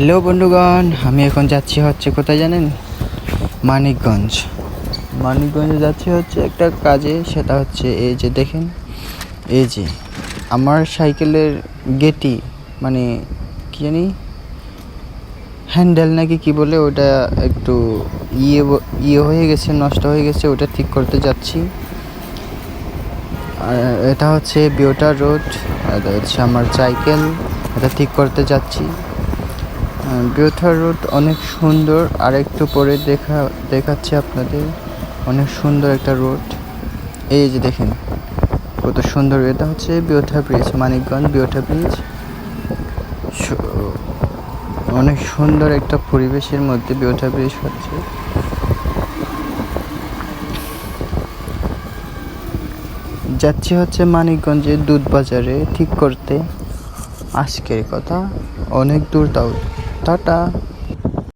Hello বন্ধুগণ। আমি এখন যাচ্ছি হচ্ছে কোথায় জানেন? মানিকগঞ্জ। মানিকগঞ্জে যাচ্ছি হচ্ছে একটা কাজে, সেটা হচ্ছে এই যে দেখেন, এই যে আমার সাইকেলের গেটি মানে কি জানি, হ্যান্ডেল নাকি কি বলে, ওটা একটু ইয়ে ইয়ে হয়ে গেছে, নষ্ট হয়ে গেছে, ওটা ঠিক করতে যাচ্ছি। এটা হচ্ছে বিওটা রোড এটা হচ্ছে আমার সাইকেল, এটা ঠিক করতে যাচ্ছি। বিওথা রোড অনেক সুন্দর। আর একটু পরে দেখা, দেখাচ্ছি আপনাদের। অনেক সুন্দর একটা রোড এই যে দেখেন, কত সুন্দর। এটা হচ্ছে বিওথা ব্রিজ মানিকগঞ্জ বিওথা ব্রিজ অনেক সুন্দর একটা পরিবেশের মধ্যে বিওথা ব্রিজ হচ্ছে। যাচ্ছি হচ্ছে মানিকগঞ্জের দুধ বাজারে ঠিক করতে। আজকের কথা, অনেক দূর তাও। টাটা।